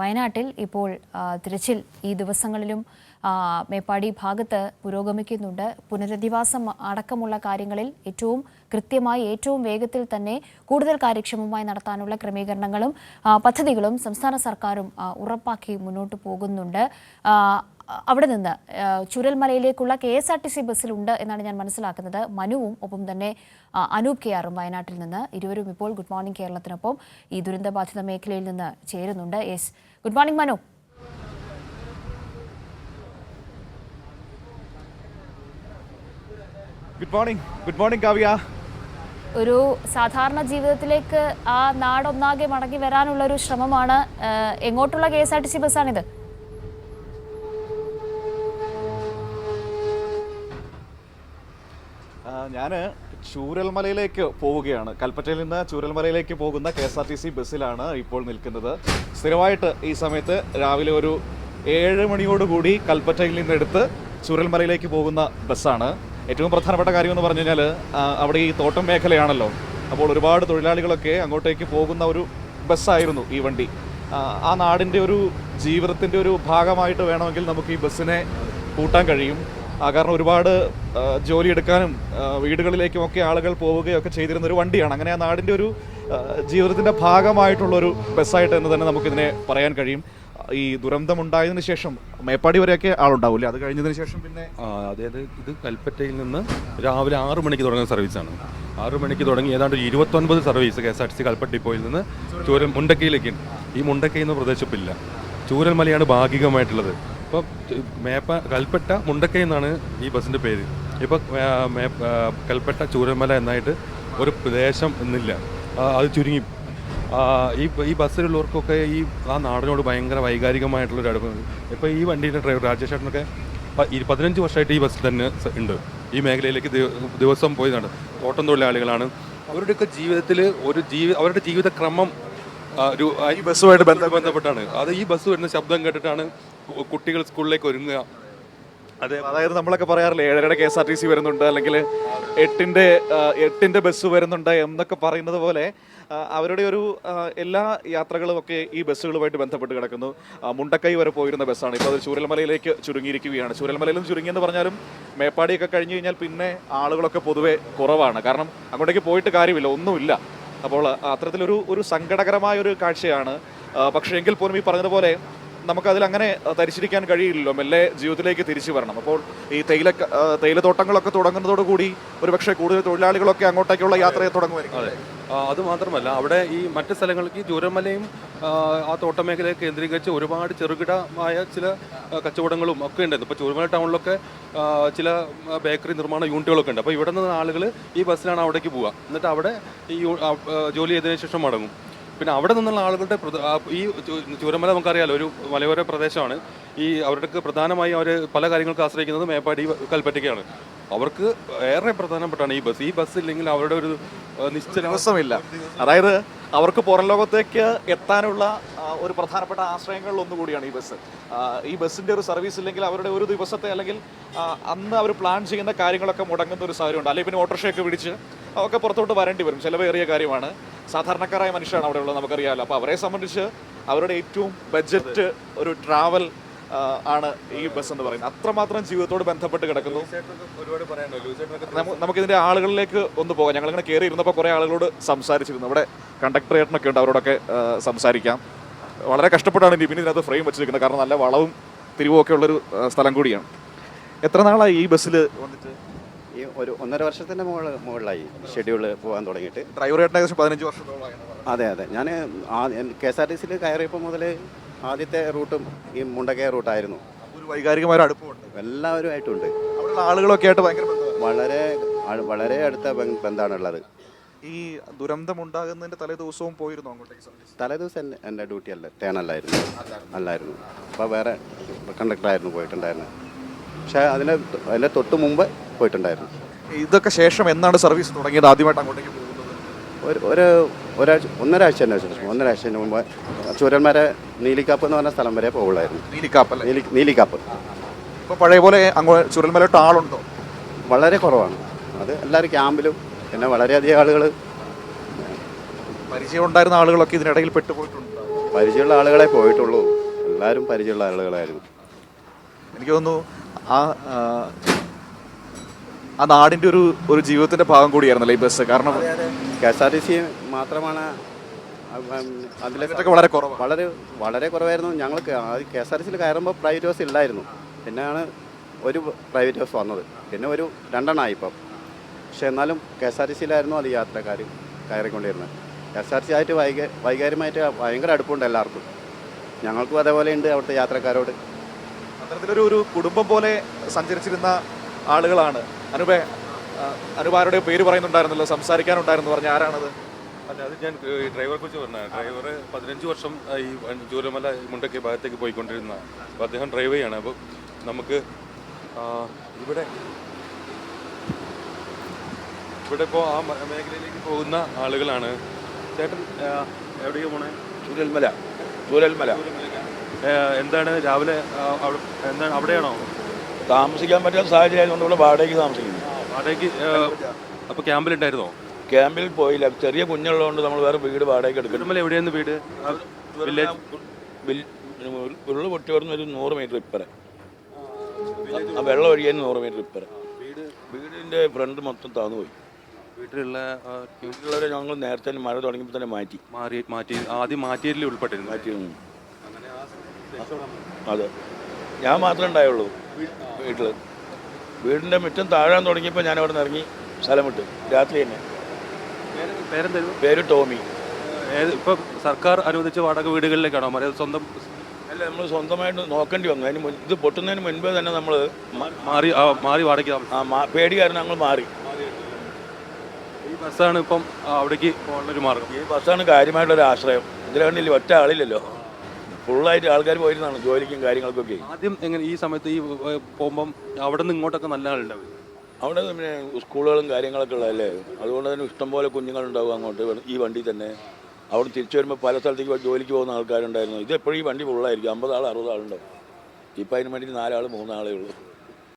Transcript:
വയനാട്ടിൽ ഇപ്പോൾ തിരച്ചിൽ ഈ ദിവസങ്ങളിലും മേപ്പാടി ഭാഗത്ത് പുരോഗമിക്കുന്നുണ്ട്. പുനരധിവാസം അടക്കമുള്ള കാര്യങ്ങളിൽ ഏറ്റവും കൃത്യമായി ഏറ്റവും വേഗത്തിൽ തന്നെ കൂടുതൽ കാര്യക്ഷമമായി നടത്താനുള്ള ക്രമീകരണങ്ങളും പദ്ധതികളും സംസ്ഥാന സർക്കാരും ഉറപ്പാക്കി മുന്നോട്ട് പോകുന്നുണ്ട്. അവിടെ നിന്ന് ചുരൽമലയിലേക്കുള്ള K S R T C ബസ്സിലുണ്ട് എന്നാണ് ഞാൻ മനസ്സിലാക്കുന്നത്. മനുവും ഒപ്പം തന്നെ അനൂപ് കെ ആറും വയനാട്ടിൽ നിന്ന് ഇരുവരും ഇപ്പോൾ ഗുഡ് മോർണിംഗ് കേരളത്തിനൊപ്പം ഈ ദുരന്തബാധിത മേഖലയിൽ നിന്ന് ചേരുന്നുണ്ട്. Yes good morning Manu. Good morning good morning Kavya. ഒരു സാധാരണ ജീവിതത്തിലേക്ക് ആ നാടൊന്നാകെ മടങ്ങി വരാനുള്ള ഒരു ശ്രമമാണ് എങ്ങോട്ടുള്ള K S R T C ബസ്സാണിത്? ഞാൻ ചൂരൽമലയിലേക്ക് പോവുകയാണ്. കൽപ്പറ്റയിൽ നിന്ന് ചൂരൽമലയിലേക്ക് പോകുന്ന K S R T C ബസ്സിലാണ് ഇപ്പോൾ നിൽക്കുന്നത്. സ്ഥിരമായിട്ട് ഈ സമയത്ത് രാവിലെ ഒരു ഏഴ് മണിയോടുകൂടി കൽപ്പറ്റയിൽ നിന്നെടുത്ത് ചൂരൽമലയിലേക്ക് പോകുന്ന ബസ്സാണ്. ഏറ്റവും പ്രധാനപ്പെട്ട കാര്യം എന്ന് പറഞ്ഞു കഴിഞ്ഞാൽ അവിടെ ഈ തോട്ടം മേഖലയാണല്ലോ. അപ്പോൾ ഒരുപാട് തൊഴിലാളികളൊക്കെ അങ്ങോട്ടേക്ക് പോകുന്ന ഒരു ബസ്സായിരുന്നു ഈ വണ്ടി. ആ, നാടിന്റെ ഒരു ജീവിതത്തിന്റെ ഒരു ഭാഗമായിട്ട് വേണമെങ്കിൽ നമുക്ക് ഈ ബസ്സിനെ കൂട്ടാൻ കഴിയും. കാരണം ഒരുപാട് ജോലി എടുക്കാനും ആ, വീടുകളിലേക്കും ഒക്കെ ആളുകൾ പോവുകയൊക്കെ ചെയ്തിരുന്ന ഒരു വണ്ടിയാണ്. അങ്ങനെ ആ നാടിന്റെ ഒരു ജീവിതത്തിന്റെ ഭാഗമായിട്ടുള്ളൊരു ബസ്സായിട്ട് എന്ന് തന്നെ നമുക്കിതിനെ പറയാൻ കഴിയും. ഈ ദുരന്തം ഉണ്ടായതിനു ശേഷം മേപ്പാടി വരെയൊക്കെ ആളുണ്ടാവില്ലേ? അത് കഴിഞ്ഞതിന് ശേഷം പിന്നെ അതായത് ഇത് കൽപ്പറ്റയിൽ നിന്ന് രാവിലെ ആറ് മണിക്ക് തുടങ്ങുന്ന സർവീസാണ്. ആറ് മണിക്ക് തുടങ്ങി ഏതാണ്ട് ഒരു ഇരുപത്തൊൻപത് service K S R T C Kalpetta ഡിപ്പോയിൽ നിന്ന് ചൂരൽ മുണ്ടക്കയിലേക്ക്. ഈ മുണ്ടക്കയിൽ നിന്ന് പ്രദേശപ്പില്ല. ചൂരൽമലയാണ് ഭാഗികമായിട്ടുള്ളത്. ഇപ്പോൾ മേപ്പ കൽപ്പറ്റ മുണ്ടക്കൈ എന്നാണ് ഈ ബസ്സിന്റെ പേര്. ഇപ്പം കൽപ്പറ്റ ചൂരമല എന്നായിട്ട് ഒരു പ്രദേശം എന്നില്ല. അത് ചുരുങ്ങി. ഈ ഈ ബസ്സിലുള്ളവർക്കൊക്കെ ഈ ആ നാടിനോട് ഭയങ്കര വൈകാരികമായിട്ടുള്ളൊരു അടുപ്പം. ഇപ്പോൾ ഈ വണ്ടിയുടെ ഡ്രൈവർ രാജേഷ് ചേട്ടനൊക്കെ പതിനഞ്ച് വർഷമായിട്ട് ഈ ബസ്സിൽ തന്നെ ഉണ്ട്. ഈ മേഖലയിലേക്ക് ദിവ- ദിവസം പോയി നട തോട്ടം തൊഴിലാളികളാണ്. അവരുടെയൊക്കെ ജീവിതത്തിൽ ഒരു ജീവി അവരുടെ ജീവിതക്രമം ഈ ബസ്സുമായിട്ട് ബന്ധപ്പെട്ട് ബന്ധപ്പെട്ടാണ്. അത് ഈ ബസ് വരുന്ന ശബ്ദം കേട്ടിട്ടാണ് കുട്ടികൾ സ്കൂളിലേക്ക് ഒരുങ്ങുക. അതെ. അതായത് നമ്മളൊക്കെ പറയാറില്ലേ ഏഴരയുടെ K S R T C വരുന്നുണ്ട് അല്ലെങ്കിൽ എട്ടിന്റെ എട്ടിന്റെ ബസ് വരുന്നുണ്ട് എന്നൊക്കെ പറയുന്നത് പോലെ അവരുടെ ഒരു എല്ലാ യാത്രകളും ഒക്കെ ഈ ബസ്സുകളുമായിട്ട് ബന്ധപ്പെട്ട് കിടക്കുന്നു. മുണ്ടക്കൈ വരെ പോയിരുന്ന ബസ്സാണ്. ഇപ്പോൾ അത് ചൂരൽമലയിലേക്ക് ചുരുങ്ങിയിരിക്കുകയാണ്. ചൂരൽമലയിലും ചുരുങ്ങിയെന്ന് പറഞ്ഞാലും മേപ്പാടിയൊക്കെ കഴിഞ്ഞു കഴിഞ്ഞാൽ പിന്നെ ആളുകളൊക്കെ പൊതുവെ കുറവാണ്. കാരണം അങ്ങോട്ടേക്ക് പോയിട്ട് കാര്യമില്ല ഒന്നുമില്ല. അപ്പോൾ അത്തരത്തിലൊരു ഒരു സങ്കടകരമായ ഒരു കാഴ്ചയാണ് പക്ഷേ എങ്കിൽ പോലും ഈ പറഞ്ഞതുപോലെ നമുക്കതിൽ അങ്ങനെ തരിച്ചിരിക്കാൻ കഴിയില്ലല്ലോ. മെല്ലെ ജീവിതത്തിലേക്ക് തിരിച്ചു വരണം. അപ്പോൾ ഈ തേയില തേയിലത്തോട്ടങ്ങളൊക്കെ തുടങ്ങുന്നതോടുകൂടി ഒരുപക്ഷെ കൂടുതൽ തൊഴിലാളികളൊക്കെ അങ്ങോട്ടേക്കുള്ള യാത്രയെ തുടങ്ങുമായിരിക്കും. അതെ. മാത്രമല്ല അവിടെ ഈ മറ്റ് സ്ഥലങ്ങൾക്ക് ഈ ജൂരമലയും ആ, തോട്ടമേഖലയെ കേന്ദ്രീകരിച്ച് ഒരുപാട് ചെറുകിടമായ ചില കച്ചവടങ്ങളും ഒക്കെ ഉണ്ടായിരുന്നു ഇപ്പോൾ ചൂരമല ടൗണിലൊക്കെ ചില ബേക്കറി നിർമ്മാണ യൂണിറ്റുകളൊക്കെ ഉണ്ട്. അപ്പോൾ ഇവിടെ നിന്ന് ആളുകൾ ഈ ബസ്സിലാണ് അവിടേക്ക് പോവുക. എന്നിട്ട് അവിടെ ഈ ജോലി ചെയ്തതിനു ശേഷം മടങ്ങും. പിന്നെ അവിടെ നിന്നുള്ള ആളുകളുടെ ഈ ചൂരമല നമുക്കറിയാലോ ഒരു മലയോര പ്രദേശമാണ്. ഈ അവർക്ക് പ്രധാനമായും അവർ പല കാര്യങ്ങൾക്ക് ആശ്രയിക്കുന്നത് മേപ്പാടി കൽപ്പറ്റയ്ക്കാണ്. അവർക്ക് ഏറെ പ്രധാനപ്പെട്ടാണ് ഈ ബസ്. ഈ ബസ് ഇല്ലെങ്കിൽ അവരുടെ ഒരു നിശ്ചല ദിവസമില്ല. അതായത് അവർക്ക് പുറം ലോകത്തേക്ക് എത്താനുള്ള ഒരു പ്രധാനപ്പെട്ട ആശ്രയങ്ങളിൽ ഒന്നുകൂടിയാണ് ഈ ബസ്. ഈ ബസ്സിന്റെ ഒരു സർവീസ് ഇല്ലെങ്കിൽ അവരുടെ ഒരു ദിവസത്തെ അല്ലെങ്കിൽ അന്ന് അവർ പ്ലാൻ ചെയ്യുന്ന കാര്യങ്ങളൊക്കെ മുടങ്ങുന്ന ഒരു സാഹചര്യമുണ്ട്. അല്ലെങ്കിൽ പിന്നെ ഓട്ടോറിക്ഷയൊക്കെ പിടിച്ച് ഒക്കെ പുറത്തോട്ട് വരേണ്ടി വരും. ചിലവേറിയ കാര്യമാണ്. സാധാരണക്കാരായ മനുഷ്യരാണ് അവിടെ ഉള്ളത് നമുക്കറിയാമല്ലോ അപ്പോൾ അവരെ സംബന്ധിച്ച് അവരുടെ ഏറ്റവും ബജറ്റ് ഒരു ട്രാവൽ ആണ് ഈ ബസ് എന്ന് പറയുന്നത്. അത്രമാത്രം ജീവിതത്തോട് ബന്ധപ്പെട്ട് കിടക്കുന്നു. ഒരുപാട് പറയാനുണ്ടോ ലൂസേട്ടനൊക്കെ നമു- നമുക്കിതിന്റെ ആളുകളിലേക്ക് ഒന്ന് പോകാം. ഞങ്ങളിങ്ങനെ കയറി ഇരുന്നപ്പോൾ കുറേ ആളുകളോട് സംസാരിച്ചിരുന്നു. അവിടെ കണ്ടക്ടർ ഏട്ടനൊക്കെ ഉണ്ട് അവരോടൊക്കെ സംസാരിക്കാം. വളരെ കഷ്ടപ്പെട്ടാണ് നിബിൻ ഇതിനകത്ത് ഫ്രെയിം വെച്ചിരിക്കുന്നത്. കാരണം നല്ല വളവും തിരിവും ഒക്കെ ഉള്ളൊരു സ്ഥലം കൂടിയാണ്. എത്ര നാളായി ഈ ബസ്സിൽ വന്നിട്ട്? ഒരു ഒന്നര വർഷത്തിന്റെ മുകളിൽ മുകളിലായി ഷെഡ്യൂൾ പോകാൻ തുടങ്ങിയിട്ട്. ഡ്രൈവർ ഏട്ടൻ ഏകദേശം പതിനഞ്ച് വർഷത്തോളമായി അതെ അതെ. ഞാൻ കെ എസ് ആർ ടി സിയിൽ കയറിയപ്പോൾ മുതൽ ആദ്യത്തെ റൂട്ടും ഈ മുണ്ടക്കയ റൂട്ടായിരുന്നു. ഒരു വൈകാരികമായ അടുപ്പമുണ്ട്. എല്ലാവരുമായിട്ടുണ്ട്. അവിടെയുള്ള ആളുകളൊക്കെ ആയിട്ട് ഭയങ്കര വളരെ വളരെ അടുത്ത ബന്ധമാണുള്ളത് ഈ ദുരന്തം ഉണ്ടാകുന്നതിന്റെ തലേ ദിവസവും പോയിരുന്നു അങ്ങോട്ടേക്ക് തലേ തലേദിവസം എന്റെ ഡ്യൂട്ടി അല്ല തേനല്ലായിരുന്നു. അല്ലായിരുന്നു. അപ്പോൾ വേറെ കണ്ടക്ടറായിരുന്നു പോയിട്ടുണ്ടായിരുന്നത് പക്ഷേ അതിന് അതിന്റെ തൊട്ട് മുമ്പ് പോയിട്ടുണ്ടായിരുന്നു. ഇതൊക്കെ ശേഷം എന്നാണ് സർവീസ് തുടങ്ങിയത്? ആദ്യമായിട്ട് അങ്ങോട്ടേക്ക് ഒരു ഒരു ഒരാഴ്ച തന്നെ ശേഷം ഒന്നരാഴ്ചന് മുമ്പ് ചൂരന്മാരെ നീലിക്കാപ്പ് എന്ന് പറഞ്ഞ സ്ഥലം വരെ പോകുള്ളായിരുന്നു നീലിക്കാപ്പ് നീലി നീലിക്കാപ്പ്. ഇപ്പോൾ പഴയ പോലെ അങ്ങോട്ട് ചുരൽമലയിട്ട് ആളുണ്ടോ? വളരെ കുറവാണ്. അത് എല്ലാവരും ക്യാമ്പിലും പിന്നെ വളരെയധികം ആളുകൾ പരിചയം ഉണ്ടായിരുന്ന ആളുകളൊക്കെ ഇതിനിടയിൽ പെട്ടുപോയിട്ടുണ്ട്? പരിചയമുള്ള ആളുകളെ പോയിട്ടുള്ളൂ. എല്ലാവരും പരിചയമുള്ള ആളുകളായിരുന്നു. എനിക്ക് തോന്നുന്നു ആ ആ, നാടിന്റെ ഒരു ഒരു ജീവിതത്തിന്റെ ഭാഗം കൂടിയായിരുന്നല്ലേ ഈ ബസ് കാരണം K S R T C മാത്രമാണ് അതിലെ വളരെ കുറവ്. വളരെ വളരെ കുറവായിരുന്നു. ഞങ്ങൾ കെ എസ് ആർ ടി സിയിൽ കയറുമ്പോൾ പ്രൈവറ്റ് ബസ് ഇല്ലായിരുന്നു. പിന്നെയാണ് ഒരു പ്രൈവറ്റ് ബസ് വന്നത്. പിന്നെ ഒരു രണ്ടെണ്ണമായി ഇപ്പം. പക്ഷെ എന്നാലും കെ എസ് ആർ ടി സിയിലായിരുന്നു അത് യാത്രക്കാർ കയറിക്കൊണ്ടിരുന്നത്. K S R T C ആയിട്ട് വൈക വൈകാര്യമായിട്ട് ഭയങ്കര അടുപ്പമുണ്ട് എല്ലാവർക്കും. ഞങ്ങൾക്കും അതേപോലെ ഉണ്ട് അവിടുത്തെ യാത്രക്കാരോട്. അത്തരത്തിലൊരു ഒരു കുടുംബം പോലെ സഞ്ചരിച്ചിരുന്ന ആളുകളാണ്. അനുപേ അനുപാരുടെ പേര് പറയുന്നുണ്ടായിരുന്നല്ലോ സംസാരിക്കാനുണ്ടായിരുന്നു പറഞ്ഞ ആരാണത്? അല്ല അത് ഞാൻ ഈ ഡ്രൈവറെ കുറിച്ച് പറഞ്ഞ ഡ്രൈവർ പതിനഞ്ച് വർഷം ഈ ജൂലമല ചൂരമല മുണ്ടക്കെ ഭാഗത്തേക്ക് പോയിക്കൊണ്ടിരുന്ന അപ്പോൾ അദ്ദേഹം ഡ്രൈവ് ചെയ്യാണ്. അപ്പോൾ നമുക്ക് ഇവിടെ ഇവിടെ ഇപ്പോൾ ആ മേഖലയിലേക്ക് പോകുന്ന ആളുകളാണ്. ചേട്ടൻ ആ, എവിടേക്ക് പോണേ? ചൂരൽമല. ചൂരൽമല. എന്താണ് രാവിലെ അവിടെ- എന്താണ് അവിടെയാണോ? താമസിക്കാൻ പറ്റുന്ന സാഹചര്യം ആയതുകൊണ്ട് ഇവിടെ വാടകയ്ക്ക് താമസിക്കുന്നു. വാടകയ്ക്ക് അപ്പോൾ ക്യാമ്പിൽ ക്യാമ്പിലുണ്ടായിരുന്നോ? ക്യാമ്പിൽ പോയില്ല. ചെറിയ കുഞ്ഞുള്ളതുകൊണ്ട് നമ്മൾ വേറെ വീട് വാടകയ്ക്ക് എടുക്കും എവിടെയായിരുന്നു വീട്? വില്ലേജ്? ഉരുൾ പൊട്ടി വരുന്ന ഒരു നൂറ് മീറ്റർ ഇപ്പറെ. ആ വെള്ളം ഒഴിയാൻ നൂറ് മീറ്റർ ഇപ്പറെ. വീടിന്റെ ഫ്രണ്ട് മൊത്തം താന്നു പോയി. വീട്ടിലുള്ള വീട്ടിലുള്ളവരെ ഞങ്ങൾ നേരത്തെ തന്നെ മഴ തുടങ്ങിയപ്പോൾ തന്നെ മാറ്റി. മാറി മാറ്റി ആദ്യം മാറ്റിയതിൽ ഉൾപ്പെട്ടിരുന്നു. മാറ്റി ഉം. അതെ. ഞാൻ മാത്രമേ ഉണ്ടായുള്ളൂ. വീട്ടിൽ വീടിന്റെ മുറ്റം താഴാൻ തുടങ്ങിയപ്പോൾ ഞാൻ അവിടെ നിന്ന് ഇറങ്ങി സ്ഥലം വിട്ടു. രാത്രി തന്നെ. പേരെന്തായിരുന്നു? പേര് ടോമി. ഇപ്പം സർക്കാർ അനുവദിച്ച വാടക വീടുകളിലേക്കാണോ? മറിയത് സ്വന്തം അല്ല നമ്മൾ സ്വന്തമായിട്ട് നോക്കേണ്ടി വന്നു. അതിന് ഇത് പൊട്ടുന്നതിന് മുൻപേ തന്നെ നമ്മൾ മാറി മാറി വാടക പേടി കാരണം ഞങ്ങൾ മാറി. ഈ ബസ്സാണ് ഇപ്പം അവിടേക്ക് പോകാനുള്ളൊരു മാർഗം. ഈ ബസ്സാണ് കാര്യമായിട്ടൊരു ആശ്രയം. ഇതിലാണ് ഒറ്റ ആളില്ലല്ലോ. ഫുള്ളായിട്ട് ആൾക്കാർ പോയിരുന്നാണ് ജോലിക്കും കാര്യങ്ങൾക്കൊക്കെ. ആദ്യം എങ്ങനെ ഈ സമയത്ത് ഈ പോകുമ്പം അവിടെ നിന്ന് ഇങ്ങോട്ടൊക്കെ നല്ല ആളുണ്ടാവും അവിടെ പിന്നെ സ്കൂളുകളും കാര്യങ്ങളൊക്കെ ഉള്ളതല്ലേ? അതുകൊണ്ട് തന്നെ ഇഷ്ടംപോലെ കുഞ്ഞുങ്ങളുണ്ടാവും അങ്ങോട്ട്. ഈ വണ്ടി തന്നെ. അവിടെ തിരിച്ചു വരുമ്പോൾ പല സ്ഥലത്തേക്ക് ജോലിക്ക് പോകുന്ന ആൾക്കാരുണ്ടായിരുന്നു. ഇത് എപ്പോഴും ഈ വണ്ടി ഫുള്ളായിരിക്കും അമ്പത് ആൾ അറുപത് ആളുണ്ടാവും ഇപ്പം അതിന് വേണ്ടി നാലാൾ മൂന്നാളേ ഉള്ളൂ.